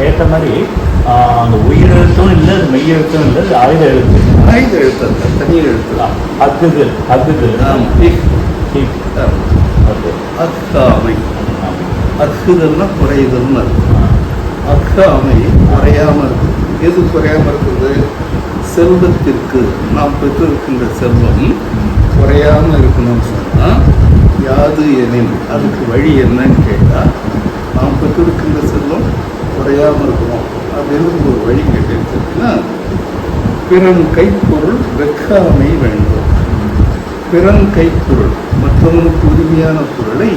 கேட்ட மாதிரி அந்த உயிர் எழுத்தும் இல்லை மெய் எழுத்தும் இல்லை அது ஆயுத எழுத்து. ஆயுத எழுத்து தனி எழுத்து. அக்குது அக்குது. ஆம். ஓகே. அக்காமை. அக்குதல்னா குறையுதல்னு. அக்காமை குறையாம இருக்கு. எது குறையாம இருக்குது? செல்வத்திற்கு. நாம் பெற்றிருக்கின்ற செல்வம் குறையாம இருக்கணும்னு சொன்னா யாது எனின் அதுக்கு வழி என்னன்னு கேட்டா நாம் பெற்றிருக்கின்ற செல்வம் குறையாம இருக்கணும் அப்படின்னு வழி பிறன் கைப்பொருள் வெக்காமை வேண்டும். பிறன் கைப்பொருள் மற்றவனுக்கு உரிமையான பொருளை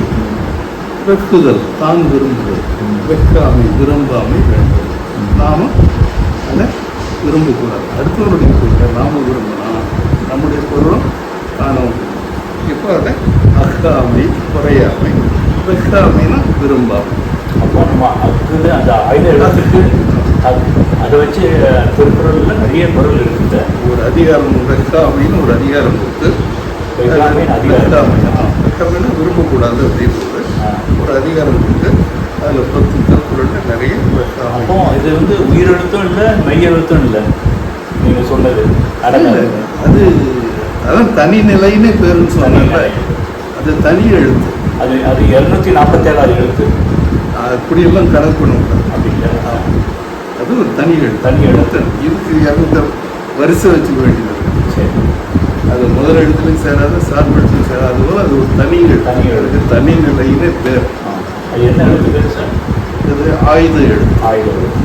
வெக்குதல் தான் விரும்புதல். வெக்காமை விரும்பாமை வேண்டும். நாம அதை விரும்பக்கூடாது. அடுத்தவருடைய பொருளை நாம விரும்பலாம் நம்முடைய பொருளும் தானும் இப்போ அதை அக்காமை குறையாமை வெக்காமைனா விரும்பாமை. அப்போ நம்ம அந்த ஆயுத இடத்துக்கு அது- அதை வச்சு திருக்குறளில் நிறைய பொருள் இருக்குது. ஒரு அதிகாரம் வெக்காமைன்னு ஒரு அதிகாரம் கொடுத்து வெக்காமைன்னு விரும்பக்கூடாது அப்படின்றது. ஆ. ஒரு அதிகாரம் கொடுத்து அதில் பத்து திருக்குறள்ல நிறைய அப்போ இது வந்து உயிரெழுத்தும் இல்லை மெய் எழுத்தும் இல்லை நீங்கள் சொன்னது. அது அதான் தனி நிலைன்னு பேருன்னு சொன்னாங்க. அது தனி எழுத்து. அது அது இரநூத்தி நாற்பத்தேழாவது எழுத்து. அப்படியெல்லாம் கணக்கு பண்ண கூடாது அப்படிங்களா அது ஒரு தனி எழுத்து. தனி எழுத்து. இதுக்கு இரநூத்தி வரிசை வச்சுக்க வேண்டியது. சரி. அது முதல் எழுத்துலையும் சேராது சார்பு எழுத்துலையும் சேராது. போல அது ஒரு தனி தனி எழுத்து. தனி நிலைன்னு பேர் என்ன எழுத்து பேர் சார்? இது ஆயுத எழுத்து. ஆயுத எழுத்து.